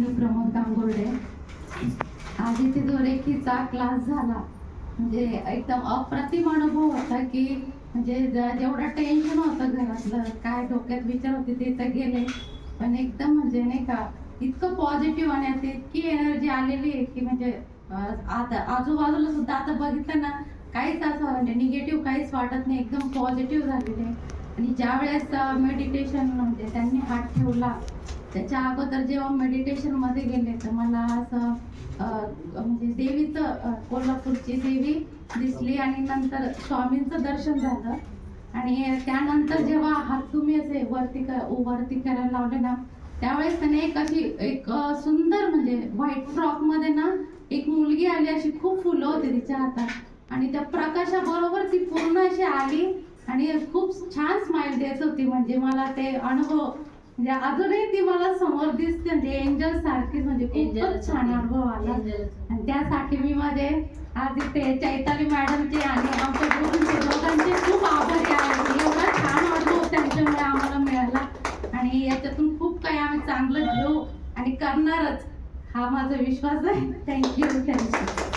मी प्रमोद गांगुर्डे. आज इथे जो रेखीचा क्लास झाला. म्हणजे एकदम अप्रतिम अनुभव होता की म्हणजे जेवढं टेन्शन होतं घरातलं काय डोक्यात विचार होते ते तर गेले. पण एकदम म्हणजे नाही का इतकं पॉझिटिव्ह आणि आता इतकी एनर्जी आलेली आहे की म्हणजे आता आजूबाजूला सुद्धा आता बघितलं ना काहीच असं म्हणजे निगेटिव्ह काहीच वाटत नाही. एकदम पॉझिटिव्ह झालेले. आणि ज्या वेळेस मेडिटेशन म्हणजे त्यांनी हात ठेवला त्याच्या अगोदर जेव्हा मेडिटेशनमध्ये गेले तर मला असं म्हणजे देवीचं कोल्हापूरची देवी दिसली आणि नंतर स्वामींचं दर्शन झालं. आणि त्यानंतर जेव्हा हात तुम्ही असे वरती वरती करायला लावले ना त्यावेळेस त्याने एक अशी एक सुंदर म्हणजे व्हाईट फ्रॉकमध्ये ना एक मुलगी आली अशी खूप फुलं होती तिच्या हातात. आणि त्या प्रकाशाबरोबर ती पूर्ण अशी आली आणि खूप छान स्माइल देत होती. म्हणजे मला ते अनुभव म्हणजे अजूनही ती मला समोर दिसते म्हणजे एंजल सारखीच म्हणजे खूपच छान अनुभव आला. आणि त्यासाठी मी माझे आज इथे चैताली मॅडमचे आणि आमच्या गुरूंचे दोघांचे खूप आभारी आहे. एवढा छान अनुभव त्यांच्यामुळे आम्हाला मिळाला. आणि याच्यातून खूप काही आम्ही चांगलं घेऊ आणि करणारच हा माझा विश्वास आहे. Thank you thank you